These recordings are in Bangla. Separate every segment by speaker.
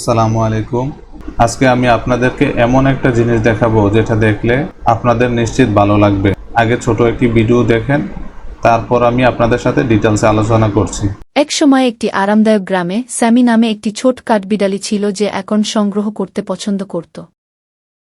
Speaker 1: আসসালামু আলাইকুম। আজকে আমি আপনাদেরকে এমন একটা জিনিস দেখাবো যেটা দেখলে আপনাদের নিশ্চিত ভালো লাগবে। আগে ছোট একটি ভিডিও দেখেন, তারপর আমি আপনাদের সাথে ডিটেলসে আলোচনা করছি।
Speaker 2: এক সময় একটি আরামদায়ক গ্রামে স্যামি নামে একটি ছোট কাঠবিড়ালি ছিল যে এখন সংগ্রহ করতে পছন্দ করত।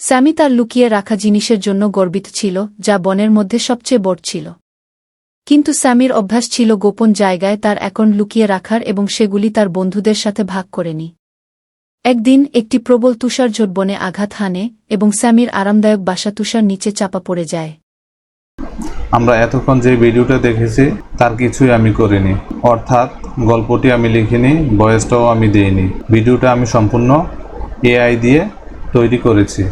Speaker 2: স্যামি তার লুকিয়ে রাখা জিনিসের জন্য গর্বিত ছিল, যা বনের মধ্যে সবচেয়ে বড় ছিল। কিন্তু স্যামির অভ্যাস ছিল গোপন জায়গায় তার এখন লুকিয়ে রাখার এবং সেগুলি তার বন্ধুদের সাথে ভাগ করেনি একদিন একটি প্রবল তুষার তুষারঝোট বনে আঘাত হানে এবং স্যামির আরামদায়ক বাসা তুষার নিচে চাপা পড়ে যায়।
Speaker 1: আমরা এতক্ষণ যে ভিডিওটা দেখেছি, তার কিছুই আমি করিনি। অর্থাৎ, গল্পটি আমি লিখিনি ভয়েসটাও আমি দিইনি। ভিডিওটা আমি সম্পূর্ণ এআই দিয়ে তৈরি করেছি।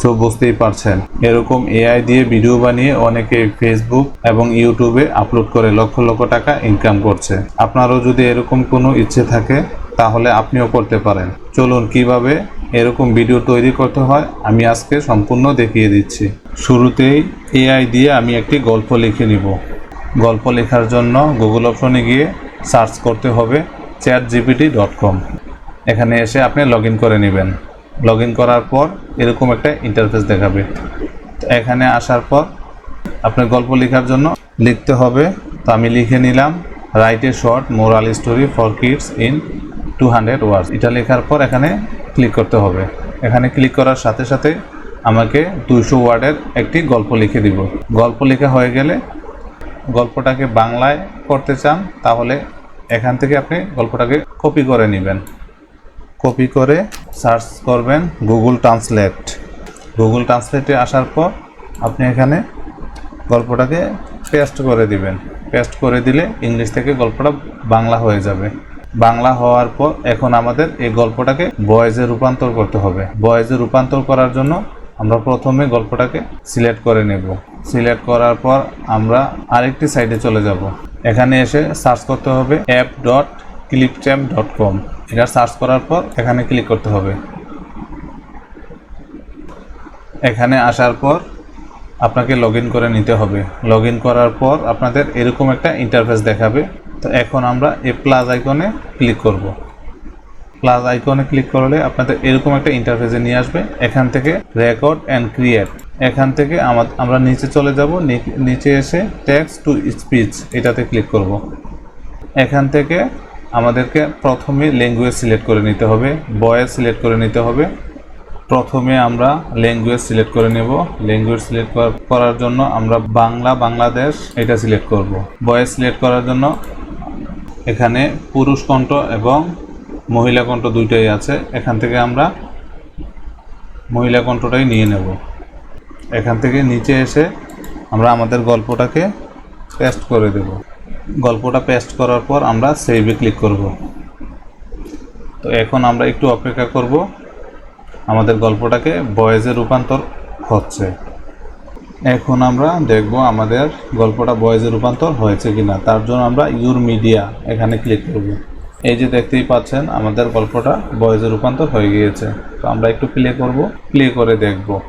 Speaker 1: সো বুঝতেই পারছেন, এরকম এআই দিয়ে ভিডিও বানিয়ে অনেকে ফেসবুক এবং ইউটিউবে আপলোড করে লক্ষ লক্ষ টাকা ইনকাম করছে। আপনারও যদি এরকম কোনো ইচ্ছে থাকে তাহলে আপনিও করতে পারেন। চলুন কীভাবে এরকম ভিডিও তৈরি করতে হয়, আমি আজকে সম্পূর্ণ দেখিয়ে দিচ্ছি। শুরুতেই এআই দিয়ে আমি একটি গল্প লিখে নিব। গল্প লেখার জন্য গুগল অপশনে গিয়ে সার্চ করতে হবে চ্যাট জিপিটি ডট কম এখানে এসে আপনি লগ করে নেবেন। লগ করার পর এরকম একটা ইন্টারফেস দেখাবে। এখানে আসার পর আপনার গল্প লেখার জন্য লিখতে হবে। তো আমি লিখে নিলাম write a short moral story for kids in two hundred words এটা লেখার পর এখানে ক্লিক করতে হবে। এখানে ক্লিক করার সাথে সাথে আমাকে দুইশো ওয়ার্ডের একটি গল্প লিখে দিব। গল্প লেখা হয়ে গেলে গল্পটাকে বাংলায় করতে চান, তাহলে এখান থেকে আপনি গল্পটাকে কপি করে নেবেন। কপি করে সার্চ করবেন গুগল ট্রান্সলেট গুগল ট্রান্সলেটে আসার পর আপনি এখানে গল্পটাকে পেস্ট করে দিবেন। পেস্ট করে দিলে ইংলিশ থেকে গল্পটা বাংলা হয়ে যাবে। বাংলা হওয়ার পর এখন আমাদের এই গল্পটাকে বয়েজে রূপান্তর করতে হবে। বয়েজে রূপান্তর করার জন্য আমরা প্রথমে গল্পটাকে সিলেক্ট করে নেব। সিলেক্ট করার পর আমরা আরেকটি সাইডে চলে যাব। এখানে এসে সার্চ করতে হবে app dot Clipchamp dot com এটা সার্চ করার পর এখানে ক্লিক করতে হবে। এখানে আসার পর আপনাকে লগ করে নিতে হবে। লগ করার পর আপনাদের এরকম একটা ইন্টারফেস দেখাবে। তো এখন আমরা এই প্লাস আইকনে ক্লিক করব। প্লাস আইকনে ক্লিক করলে আপনাদের এরকম একটা ইন্টারফেসে নিয়ে আসবে। এখান থেকে রেকর্ড অ্যান্ড ক্রিয়েট এখান থেকে আমা- আমরা নিচে চলে যাব। নিচে এসে টেক্সট টু স্পিচ এটাতে ক্লিক করব। এখান থেকে আমাদেরকে প্রথমে ল্যাঙ্গুয়েজ সিলেক্ট করে নিতে হবে। বয়েস সিলেক্ট করে নিতে হবে। প্রথমে আমরা ল্যাঙ্গুয়েজ সিলেক্ট করে নেব। ল্যাঙ্গুয়েজ সিলেক্ট করার জন্য আমরা বাংলা, বাংলাদেশ এটা সিলেক্ট করব। বয়েস সিলেক্ট করার জন্য এখানে পুরুষ কণ্ঠ এবং মহিলা কণ্ঠ দুইটাই আছে। এখান থেকে আমরা মহিলা কণ্ঠটাই নিয়ে নেব। এখান থেকে নিচে এসে আমরা আমাদের গল্পটাকে পেস্ট করে দেব। গল্পটা পেস্ট করার পর আমরা সেভে ক্লিক করব। তো এখন আমরা একটু অপেক্ষা করব। আমাদের গল্পটাকে বয়েজে রূপান্তর হচ্ছে। এখন আমরা দেখব আমাদের গল্পটা বয়েজে রূপান্তর হয়েছে কিনা। তার জন্য আমরা ইউর মিডিয়া এখানে ক্লিক করব। এই যে দেখতেই পাচ্ছেন আমাদের গল্পটা বয়েজে রূপান্তর হয়ে গিয়েছে। তো আমরা একটু প্লে করব প্লে করে দেখব।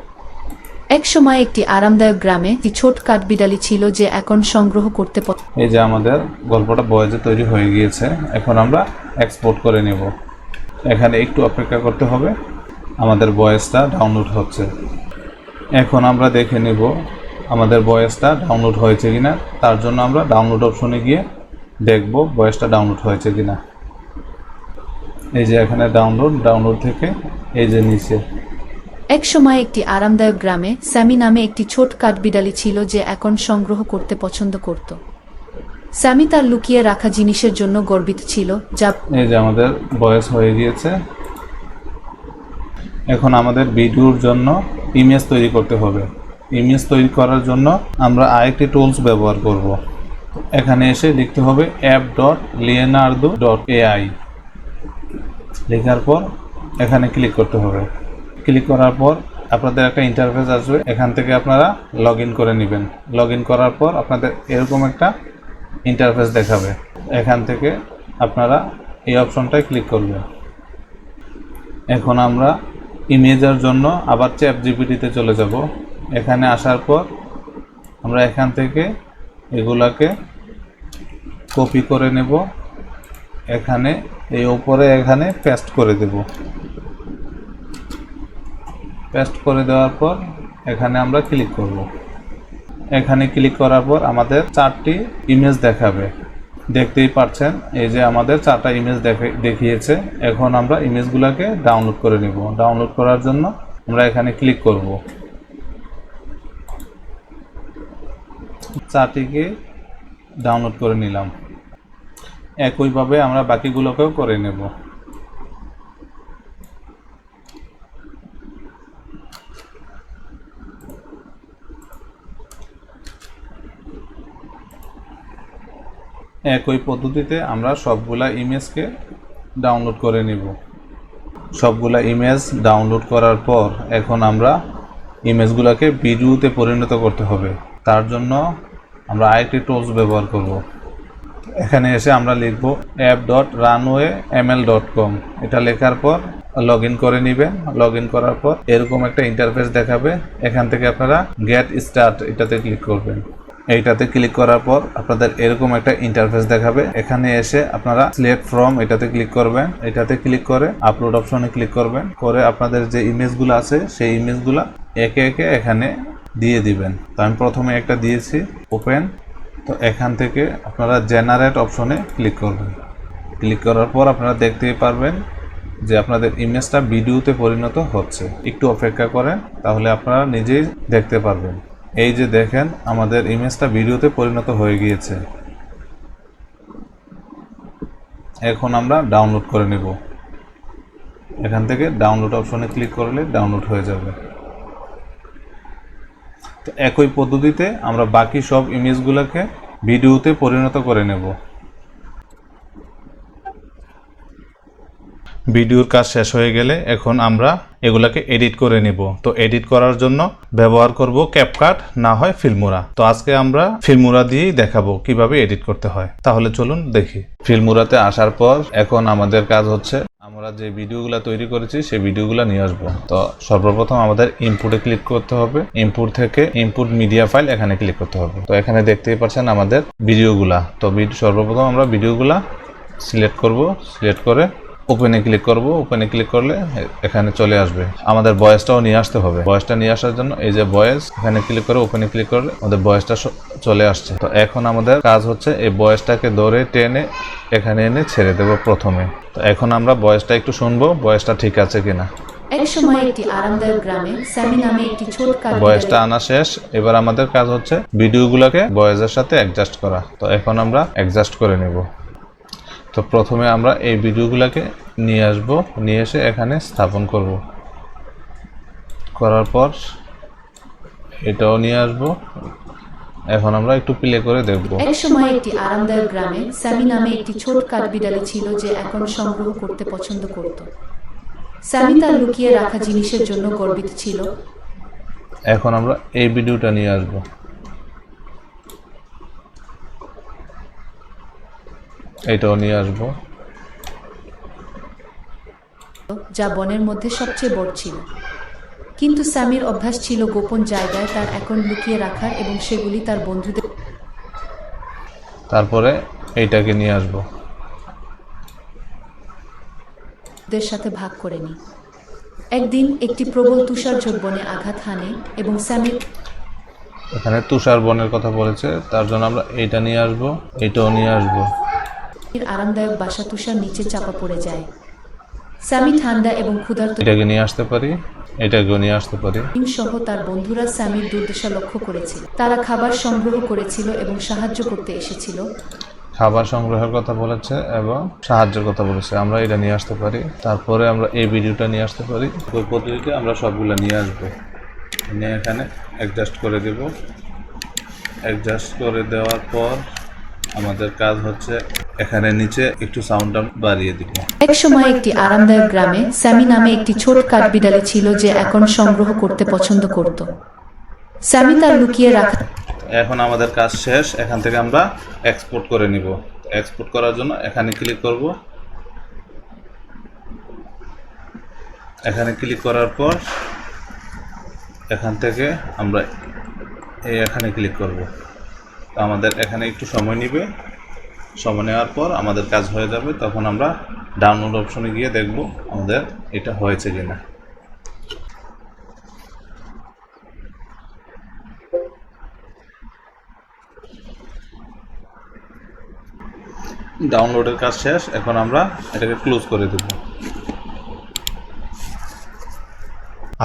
Speaker 2: এক সময় একটি আরামদায়ক গ্রামে একটি ছোট কাঠবিড়ালি ছিল যে এখন সংগ্রহ করতে
Speaker 1: এই যে আমাদের গল্পটা বয়েজে তৈরি হয়ে গিয়েছে এখন আমরা এক্সপোর্ট করে নেব। এখানে একটু অপেক্ষা করতে হবে। আমাদের বয়েসটা ডাউনলোড হচ্ছে। এখন আমরা দেখে নেব আমাদের বয়েসটা ডাউনলোড হয়েছে কিনা। তার জন্য আমরা ডাউনলোড অপশনে গিয়ে দেখব বয়েসটা ডাউনলোড হয়েছে কিনা। এই যে এখানে ডাউনলোড ডাউনলোড থেকে এই যে নিচে।
Speaker 2: এক সময় একটি আরামদায়ক গ্রামে স্যামি নামে একটি ছোট কাঠবিড়ালি ছিল যে এখন সংগ্রহ করতে পছন্দ করত। স্যামি তার লুকিয়ে রাখা জিনিসের জন্য গর্বিত ছিল যা
Speaker 1: এই যে আমাদের বয়স হয়ে গিয়েছে। এখন আমাদের ভিডিওর জন্য ইমেজ তৈরি করতে হবে। ইমেজ তৈরি করার জন্য আমরা আরেকটি টুলস ব্যবহার করব। এখানে এসে লিখতে হবে app dot Leonardo dot AI লেখার পর এখানে ক্লিক করতে হবে। ক্লিক করার পর আপনাদের একটা ইন্টারফেস আসবে। এখান থেকে আপনারা লগ করে নেবেন। লগ করার পর আপনাদের এরকম একটা ইন্টারফেস দেখাবে। এখান থেকে আপনারা এই অপশনটায় ক্লিক করবেন। এখন আমরা ইমেজের জন্য আবার চ্যাপ জিপিটিতে চলে যাব। এখানে আসার পর আমরা এখান থেকে এগুলাকে কপি করে নেব। এখানে, এই ওপরে এখানে পেস্ট করে দেব। পেস্ট করে দেওয়ার পর এখানে আমরা ক্লিক করব। এখানে ক্লিক করার পর আমাদের চারটি ইমেজ দেখাবে। দেখতেই পারছেন, এই যে আমাদের চারটা ইমেজ দেখে- দেখিয়েছে। এখন আমরা ইমেজগুলোকে ডাউনলোড করে নিব। ডাউনলোড করার জন্য আমরা এখানে ক্লিক করব। চারটিকে ডাউনলোড করে নিলাম। একইভাবে আমরা বাকিগুলোকেও করে নেব। একই পদ্ধতিতে আমরা সবগুলা ইমেজকে ডাউনলোড করে নিব। সবগুলা ইমেজ ডাউনলোড করার পর এখন আমরা ইমেজগুলোকে ভিডিওতে পরিণত করতে হবে। তার জন্য আমরা আরেকটি টুলস ব্যবহার করব। এখানে এসে আমরা লিখব app dot runway ML dot com এটা লেখার পর লগ ইন করে নেবেন। লগ ইন করার পর এরকম একটা ইন্টারফেস দেখাবে। এখান থেকে আপনারা গেট স্টার্ট এটাতে ক্লিক করবেন। এইটাতে ক্লিক করার পর আপনাদের এরকম একটা ইন্টারফেস দেখাবে। এখানে এসে আপনারা সিলেক্ট ফ্রম এটাতে ক্লিক করবেন। এটাতে ক্লিক করে আপলোড অপশনে ক্লিক করবেন। করে আপনাদের যে ইমেজগুলো আছে, সেই ইমেজগুলো একে একে এখানে দিয়ে দিবেন। তো আমি প্রথমে একটা দিয়েছি ওপেন তো এখান থেকে আপনারা জেনারেট অপশনে ক্লিক করবেন। ক্লিক করার পর আপনারা দেখতেই পারবেন যে আপনাদের ইমেজটা ভিডিওতে পরিণত হচ্ছে। একটু অপেক্ষা করেন, তাহলে আপনারা নিজেই দেখতে পারবেন। এই যে দেখেন, আমাদের ইমেজটা ভিডিওতে পরিণত হয়ে গিয়েছে। এখন আমরা ডাউনলোড করে নেব। এখান থেকে ডাউনলোড অপশনে ক্লিক করলে ডাউনলোড হয়ে যাবে। তো একই পদ্ধতিতে আমরা বাকি সব ইমেজগুলোকে ভিডিওতে পরিণত করে নেব। ভিডিওর কাজ শেষ হয়ে গেলে এখন আমরা এগুলাকে এডিট করে নিব। তো এডিট করার জন্য ব্যবহার করব ক্যাপকাট না হয় ফিল্মুরা তো আজকে আমরা ফিল্মুরা দিয়েই দেখাবো কীভাবে এডিট করতে হয়। তাহলে চলুন দেখি। ফিল্মুরাতে আসার পর এখন আমাদের কাজ হচ্ছে, আমরা যে ভিডিওগুলো তৈরি করেছি সেই ভিডিওগুলো নিয়ে আসব। তো সর্বপ্রথম আমাদের ইনপুটে ক্লিক করতে হবে। ইনপুট থেকে ইনপুট মিডিয়া ফাইল এখানে ক্লিক করতে হবে। তো এখানে দেখতেই পাচ্ছেন আমাদের ভিডিওগুলা। তো সর্বপ্রথম আমরা ভিডিওগুলা সিলেক্ট করব। সিলেক্ট করে ওপেনে ক্লিক করব ওপেনে ক্লিক করলে এখানে চলে আসবে। আমাদের বয়সটাও নিয়ে আসতে হবে। বয়সটা নিয়ে আসার জন্য এই যে বয়েস এখানে ক্লিক করে ওপেনে ক্লিক করলে আমাদের বয়সটা চলে আসছে। তো এখন আমাদের কাজ হচ্ছে এই বয়সটাকে ধরে টেনে এখানে এনে ছেড়ে দেবো প্রথমে। তো এখন আমরা বয়সটা একটু শুনব বয়সটা ঠিক আছে কিনা।
Speaker 2: এক সময় একটি আরামদায়ক গ্রামে স্যামি নামে একটি ছোট কাঠ
Speaker 1: বয়েসটা আনা শেষ। এবার আমাদের কাজ হচ্ছে ভিডিওগুলোকে বয়েসের সাথে অ্যাডজাস্ট করা। তো এখন আমরা অ্যাডজাস্ট করে নেব। তো প্রথমে আমরা এই ভিডিওগুলোকে নিয়ে আসব নিয়ে এসে এখানে স্থাপন করব। করার পর এটাও নিয়ে আসব। এখন আমরা একটু প্লে করে দেখব।
Speaker 2: এক সময় একটি আরামদায়ক গ্রামে স্যামি নামে একটি ছোট কাঠবিড়ালি ছিল যে এখন সংগ্রহ করতে পছন্দ করত। স্যামি তার লুকিয়ে রাখা জিনিসের জন্য গর্বিত ছিল।
Speaker 1: এখন আমরা এই ভিডিওটা নিয়ে আসব। এটাও নিয়ে আসব।
Speaker 2: যা বনের মধ্যে সবচেয়ে বড় ছিল। কিন্তু স্যামির অভ্যাস ছিল গোপন জায়গায় তার এখন লুকিয়ে রাখার এবং সেগুলি তার বন্ধুদের
Speaker 1: তারপরে এইটাকে নিয়ে আসব।
Speaker 2: সাথে ভাগ করে নি একদিন একটি প্রবল তুষার বনে আঘাত হানে এবং স্যামির
Speaker 1: এখানে তুষার বনের কথা বলেছে তার জন্য আমরা এইটা নিয়ে আসব এটাও নিয়ে আসব।
Speaker 2: আরামদায়ক বাসা তুষার নিচে চাপা পড়ে যায়। স্যামি ঠান্ডা এবং ক্ষুধার্ত
Speaker 1: এটাকে নিয়ে আসতে পারি? এটাকেও নিয়ে আসতে পারি?
Speaker 2: সহ তার বন্ধুরা স্যামির দুর্দশা লক্ষ্য করেছিল। তারা খাবার সংগ্রহ করেছিল এবং সাহায্য করতে এসেছিল।
Speaker 1: খাবার সংগ্রহের কথা বলেছে এবং সাহায্যের কথা বলেছে। আমরা এটা নিয়ে আসতে পারি। তারপরে আমরা এই ভিডিওটা নিয়ে আসতে পারি। ওই পদ্ধতিতে আমরা সবগুলো নিয়ে আসব। নিয়ে এখানে অ্যাডজাস্ট করে দেব। অ্যাডজাস্ট করে দেওয়ার পর আমাদের কাজ হচ্ছে এখানে নিচে একটু সাউন্ডটা বাড়িয়ে দিব।
Speaker 2: এক সময় একটি আরামদায়ক গ্রামে স্যামি নামে একটি ছোট কাঠবিড়ালি ছিল যে এখন সংগ্রহ করতে পছন্দ করত। স্যামি তার লুকিয়ে রাখা
Speaker 1: এখন আমাদের কাজ শেষ এখান থেকে আমরা এক্সপোর্ট করে নিব। এক্সপোর্ট করার জন্য এখানে ক্লিক করব। এখানে ক্লিক করার পর এখান থেকে আমরা এই এখানে ক্লিক করব। তো আমাদের এখানে একটু সময় নেবে। সময় নেওয়ার পর আমাদের কাজ হয়ে যাবে, তখন আমরা ডাউনলোড অপশনে গিয়ে দেখব আমাদের এটা হয়েছে কিনা। ডাউনলোডের কাজ শেষ, এখন আমরা এটাকে ক্লোজ করে দেব।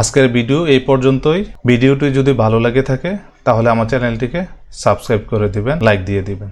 Speaker 1: আজকের ভিডিও এই পর্যন্তই। ভিডিওটি যদি ভালো লাগে থাকে, তাহলে আমার চ্যানেলটিকে সাবস্ক্রাইব করে দিবেন লাইক দিয়ে দিবেন।